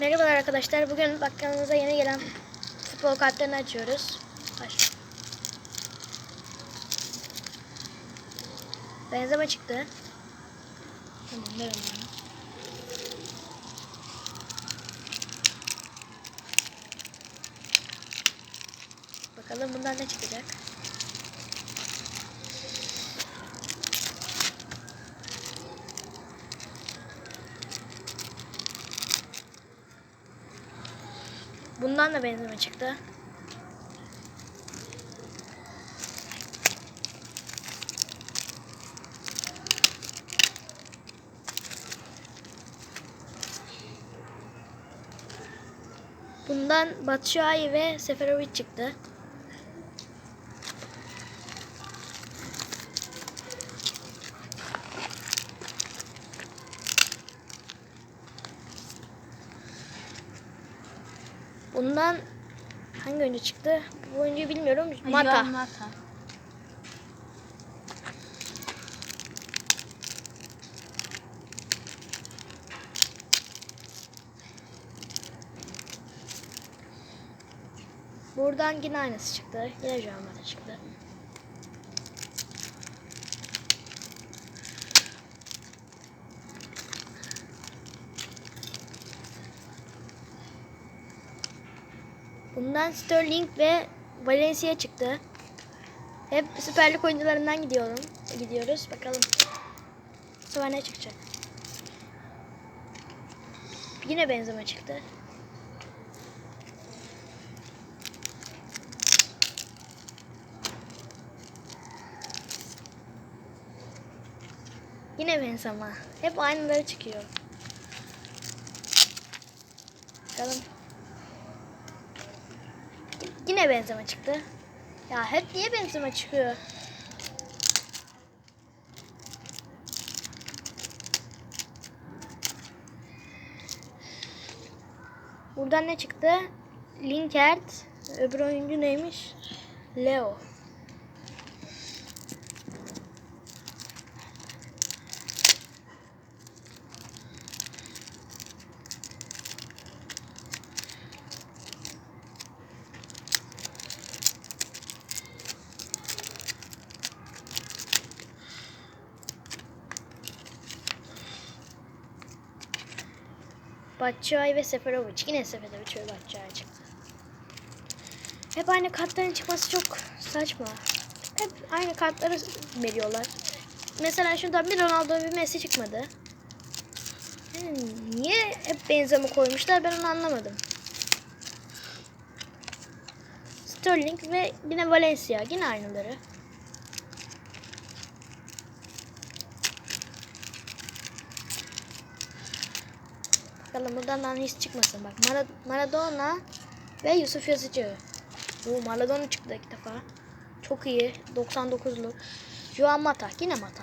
Merhabalar arkadaşlar. Bugün bakkalımıza yeni gelen futbol kartlarını açıyoruz. Baş. Benzeme çıktı. Tamam, verin. Bakalım bundan ne çıkacak. Bundan da benzeme çıktı. Bundan Batshuayi ve Seferovic çıktı. Bundan hangi oyuncu çıktı? Bu oyuncuyu bilmiyorum. Mata. Juan Mata. Buradan yine aynısı çıktı. Yine Juan Mata çıktı. Bundan Sterling ve Valencia çıktı. Hep Süper Lig oyuncularından gidiyorum. Gidiyoruz. Bakalım. Bu sefer ne çıkacak? Yine benzeme çıktı. Yine benzeme. Hep aynıları çıkıyor. Bakalım. Yine benzeme çıktı. Ya hep niye benzeme çıkıyor? Buradan ne çıktı? Linkert. Öbür oyuncu neymiş? Leo. Batshuayi ve Seferovic. Yine Seferovic ve Batshuayi çıktı. Hep aynı kartların çıkması çok saçma. Hep aynı kartları veriyorlar. Mesela şuradan bir Ronaldo bir Messi çıkmadı. Yani niye hep benzeme koymuşlar ben onu anlamadım. Sterling ve yine Valencia. Yine aynıları. Bakalım buradan daha hiç çıkmasın. Bak Mara- Maradona ve Yusuf Yazıcı. Bu Maradona çıktı iki defa. Çok iyi. 99'luk. Juan Mata. Yine Mata.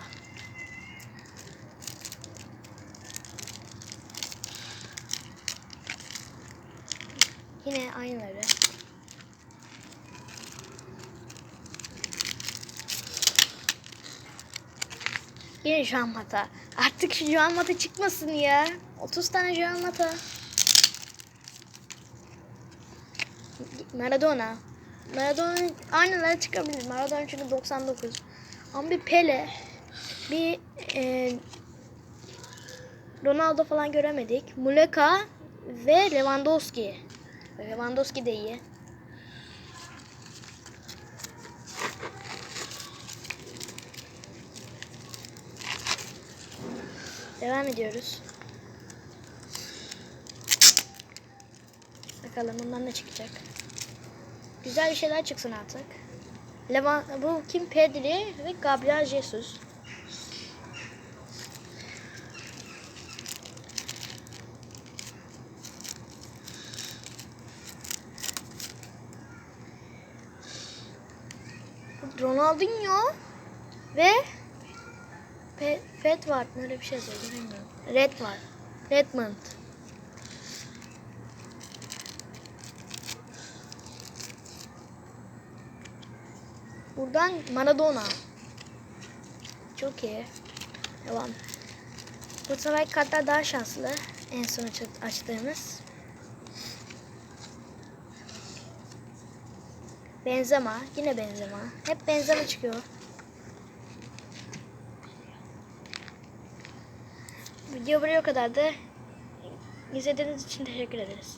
Yine aynıları. Yine Juan Mata. Artık şu Juan çıkmasın ya. 30 tane Juan. Maradona. Maradona aynıları çıkabilir. Maradona çünkü 99. Ama bir Pele, bir e, Ronaldo falan göremedik. Muleka ve Lewandowski. Lewandowski de iyi. Devam ediyoruz. Bakalım bundan ne çıkacak. Güzel bir şeyler çıksın artık. Levan, bu kim? Pedri ve Gabriel Jesus. Ronaldinho ve Fe, Fed var. Öyle bir şey söyledim bilmiyorum. Red var. Redmond. Buradan Maradona. Çok iyi. Devam. Bu sefer kartlar daha şanslı. En son açtığımız. Benzema. Yine Benzema. Hep Benzema çıkıyor. Video buraya kadar da izlediğiniz için teşekkür ederiz.